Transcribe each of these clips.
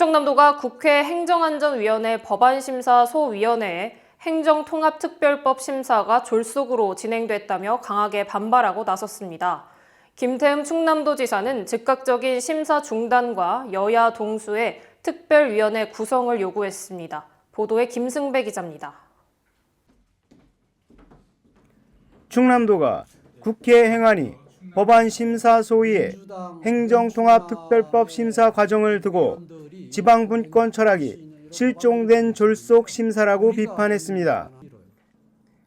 충청남도가 국회 행정안전위원회 법안심사 소위원회에 행정통합특별법 심사가 졸속으로 진행됐다며 강하게 반발하고 나섰습니다. 김태흠 충남도지사는 즉각적인 심사 중단과 여야 동수의 특별위원회 구성을 요구했습니다. 보도에 김승배 기자입니다. 충남도가 국회 행안위 법안 심사 소위에 행정통합특별법 심사 과정을 두고 지방 분권 철학이 실종된 졸속 심사라고 비판했습니다.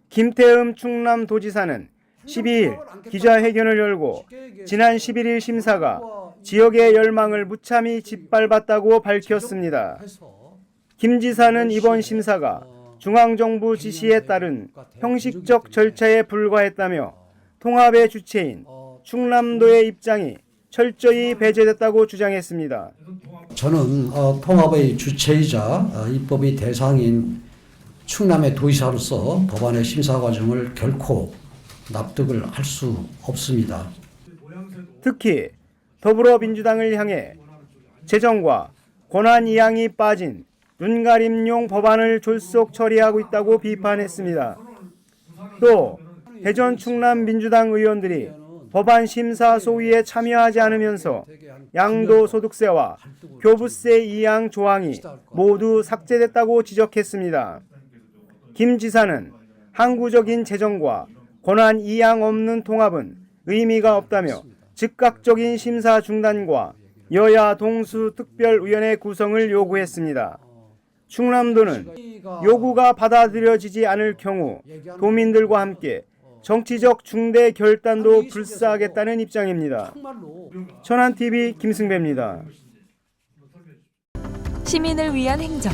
김태흠 충남도지사는 12일 기자회견을 열고 지난 11일 심사가 지역의 열망을 무참히 짓밟았다고 밝혔습니다. 김 지사는 이번 심사가 중앙정부 지시에 따른 형식적 절차에 불과했다며 통합의 주체인 충남도의 입장이 철저히 배제됐다고 주장했습니다. 저는 어, 통합의 주체이자 어, 입법의 대상인 충남의 도의사로서 법안의 심사 과정을 결코 납득을 할 수 없습니다. 특히 더불어민주당을 향해 재정과 권한 이양이 빠진 눈가림용 법안을 졸속 처리하고 있다고 비판했습니다. 또 대전 충남 민주당 의원들이 법안 심사 소위에 참여하지 않으면서 양도 소득세와 교부세 이양 조항이 모두 삭제됐다고 지적했습니다. 김 지사는 항구적인 재정과 권한 이양 없는 통합은 의미가 없다며 즉각적인 심사 중단과 여야 동수 특별위원회 구성을 요구했습니다. 충남도는 요구가 받아들여지지 않을 경우 도민들과 함께 정치적 중대 결단도 불사하겠다는 입장입니다. 천안TV 김승배입니다. 시민을 위한 행정,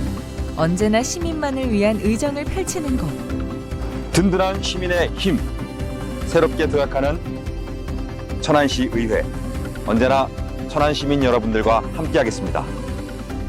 언제나 시민만을 위한 의정을 펼치는 곳. 든든한 시민의 힘 새롭게 도약하는 천안시 의회 언제나 천안 시민 여러분들과 함께하겠습니다.